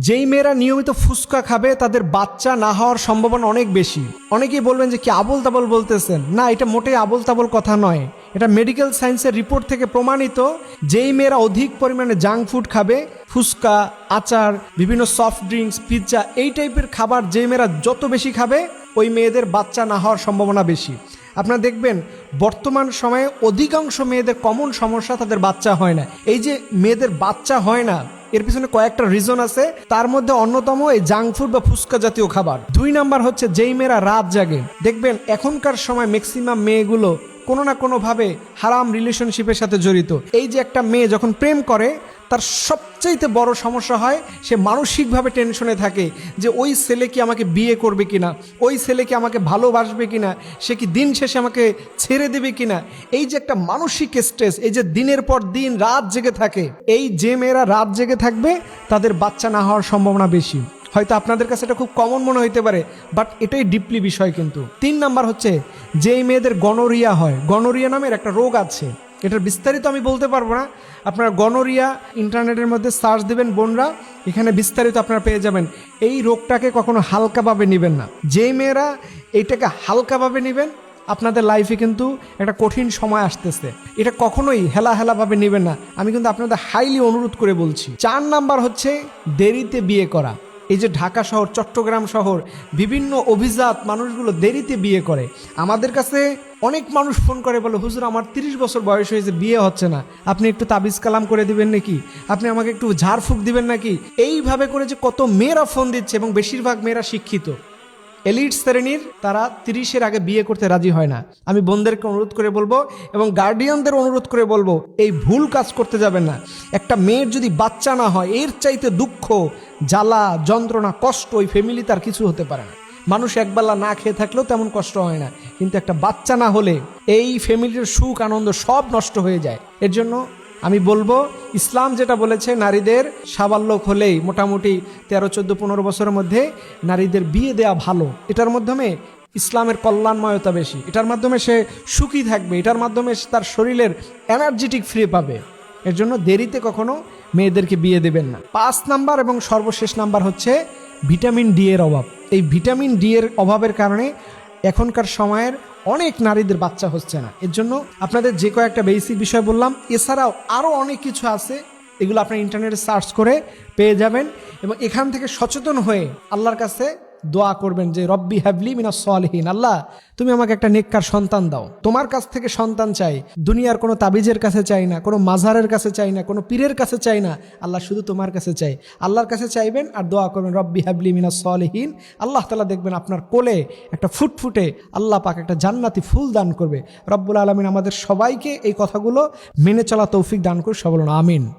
যেই মেয়েরা নিয়মিত ফুচকা খাবে, তাদের বাচ্চা না হওয়ার সম্ভাবনা অনেক বেশি। অনেকেই বলবেন যে, কি আবল তাবল বলতেছেন? না, এটা মোটেই আবল তাবল কথা নয়। এটা মেডিকেল সায়েন্সের রিপোর্ট থেকে প্রমাণিত যেই মেয়েরা অধিক পরিমাণে জাঙ্ক ফুড খাবে, ফুচকা, আচার, বিভিন্ন সফট ড্রিঙ্কস, পিৎজা, এই টাইপের খাবার যেই মেয়েরা যত বেশি খাবে, ওই মেয়েদের বাচ্চা না হওয়ার সম্ভাবনা বেশি। আপনারা দেখবেন, বর্তমান সময়ে অধিকাংশ মেয়েদের কমন সমস্যা তাদের বাচ্চা হয় না। এই যে, মেয়েদের বাচ্চা হয় না এর পিছনে কয়েকটা রিজন আছে। তার মধ্যে অন্যতম এই জাঙ্ক ফুড বা ফুচকা জাতীয় খাবার। দুই নাম্বার হচ্ছে যেই মেয়েরা রাত জাগে। দেখবেন এখনকার সময় ম্যাক্সিমাম মেয়েগুলো কোনো না কোনোভাবে হারাম রিলেশনশিপের সাথে জড়িত। এই যে একটা মেয়ে যখন প্রেম করে, তার সবচাইতে বড় সমস্যা হয়, সে মানসিকভাবে টেনশনে থাকে যে, ওই ছেলে কি আমাকে বিয়ে করবে কি না ওই ছেলে কি আমাকে ভালোবাসবে কিনা? সে কি দিন শেষে আমাকে ছেড়ে দেবে কিনা? এই যে একটা মানসিক স্ট্রেস এই যে দিনের পর দিন রাত জেগে থাকে, এই যে মেয়েরা রাত জেগে থাকবে, তাদের বাচ্চা না হওয়ার সম্ভাবনা বেশি। হয়তো আপনাদের কাছে এটা খুব কমন মনে হইতে পারে বাট এটাই ডিপলি বিষয় কিন্তু। তিন নাম্বার হচ্ছে, যেই মেয়েদের গনোরিয়া হয় গনোরিয়া নামের একটা রোগ আছে, এটার বিস্তারিত আমি বলতে পারব না। আপনারা গনোরিয়া ইন্টারনেটের মধ্যে সার্চ দেবেন বোনরা, এখানে বিস্তারিত আপনারা পেয়ে যাবেন। এই রোগটাকে কখনো হালকাভাবে নেবেন না। যেই মেয়েরা এইটাকে হালকাভাবে নেবেন, আপনাদের লাইফে কিন্তু একটা কঠিন সময় আসতেছে। এটা কখনোই হেলা হেলাভাবে নেবেন না। আমি কিন্তু আপনাদের হাইলি অনুরোধ করে বলছি। চার নাম্বার হচ্ছে, দেরিতে বিয়ে করা। এই যে ঢাকা শহর, চট্টগ্রাম শহর, বিভিন্ন অভিজাত মানুষগুলো দেরিতে বিয়ে করে। আমাদের কাছে অনেক মানুষ ফোন করে বলে, হুজুর, আমার তিরিশ বছর বয়স হয়েছে, বিয়ে হচ্ছে না। আপনি একটু তাবিজ কালাম করে দিবেন নাকি? আপনি আমাকে একটু ঝাড়ফুঁক দিবেন নাকি? এইভাবে করে যে কত মেয়েরা ফোন দিচ্ছে এবং বেশিরভাগ মেয়েরা শিক্ষিত। এলিট শ্রেণির তারা তিরিশের আগে বিয়ে করতে রাজি হয় না। আমি বোনদেরকে অনুরোধ করে বলব এবং গার্ডিয়ানদের অনুরোধ করে বলব, এই ভুল কাজ করতে যাবেন না। একটা মেয়ের যদি বাচ্চা না হয়, এর চাইতে দুঃখ, জ্বালা, যন্ত্রণা, কষ্ট ওই ফ্যামিলি তার কিছু হতে পারে না। মানুষ একবেলা না খেয়ে থাকলেও তেমন কষ্ট হয় না। কিন্তু একটা বাচ্চা না হলে এই ফ্যামিলির সুখ, আনন্দ সব নষ্ট হয়ে যায়। এর জন্য আমি বলব, ইসলাম যেটা বলেছে, নারীদের সাবাল্যক হলেই মোটামুটি তেরো, চোদ্দ, পনেরো বছরের মধ্যে নারীদের বিয়ে দেওয়া ভালো। এটার মাধ্যমে ইসলামের কল্যাণময়তা বেশি। এটার মাধ্যমে সে সুখী থাকবে। এটার মাধ্যমে তার শরীরের এনার্জেটিক ফ্রি পাবে। এর জন্য দেরিতে কখনো মেয়েদেরকে বিয়ে দেবেন না। পাঁচ নাম্বার এবং সর্বশেষ নাম্বার হচ্ছে ভিটামিন ডি এর অভাব। এই ভিটামিন ডি এর অভাবের কারণে এখনকার সময়ের অনেক নারীদের বাচ্চা হচ্ছে না। এর জন্য আপনাদের যে কয়েকটা বেসিক বিষয় বললাম, এছাড়াও আরও অনেক কিছু আছে, এগুলো আপনার ইন্টারনেটে সার্চ করে পেয়ে যাবেন এবং এখান থেকে সচেতন হয়ে আল্লাহর কাছে দোয়া করবেন যে, রব্বি হ্যাভলি মিনা সলহীন। আল্লাহ, তুমি আমাকে একটা নেককার সন্তান দাও। তোমার কাছ থেকে সন্তান চাই, দুনিয়ার কোনো তাবিজের কাছে চাই না, কোনো মাজারের কাছে চাই না, কোনো পীরের কাছে চাই না। আল্লাহ শুধু তোমার কাছে চাই। আল্লাহর কাছে চাইবেন আর দোয়া করবেন, রব্বি হ্যাভলি মিনা সলহীন। আল্লাহ তালা দেখবেন আপনার কোলে একটা ফুটফুটে আল্লাহ পাক একটা জান্নাতি ফুল দান করবে। রব্বুল আলমিন আমাদের সবাইকে এই কথাগুলো মেনে চলা তৌফিক দান করে সবল আমিন।